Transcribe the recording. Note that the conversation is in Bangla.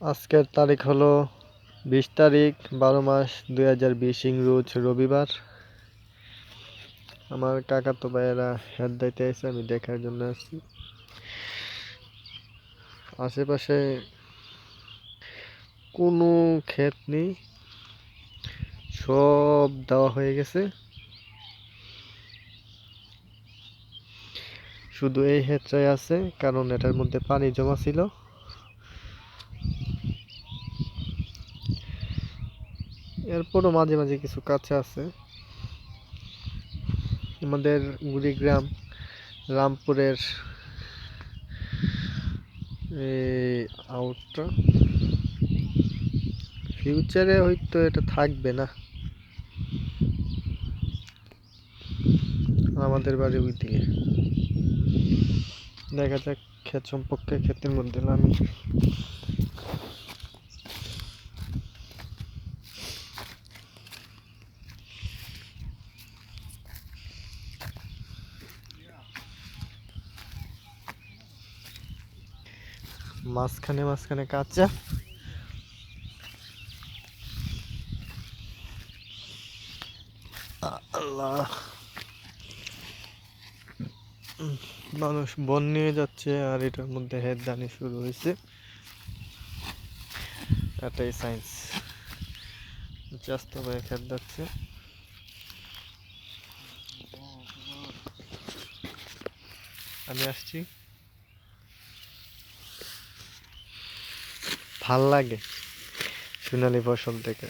আজকের তারিখ হলো বিশ তারিখ, বারো মাস দুই হাজার বিশ রবিবার। আমার কাকাতো ভাইয়েরা হেড দিতে আছে আমি দেখার জন্য আসছি। আশেপাশে কোনো ক্ষেত নেই, সব দেওয়া হয়ে গেছে। শুধু এই ক্ষেতটাই আছে, কারণ এটার মধ্যে পানি জমা ছিল। এরপরও মাঝে মাঝে কিছু কাছে আছে। আমাদের গুড়িগ্রাম, রামপুরের আউটটা ফিউচারে হয়তো এটা থাকবে না। আমাদের বাড়ি ওই দিকে দেখা যাক ক্ষেত সম্পর্কে ক্ষেতের মধ্যে নামি মাঝখানে মাঝখানে কাঁচা। আল্লাহ। মানুষ বন নিয়ে যাচ্ছে আর এটার মধ্যে হেদদানি শুরু হয়েছে। এটাই সায়েন্স জাস্ট ভাই খেত যাচ্ছে। আমি আসছি। ভালো লাগে। সোনালি ফসল থেকে।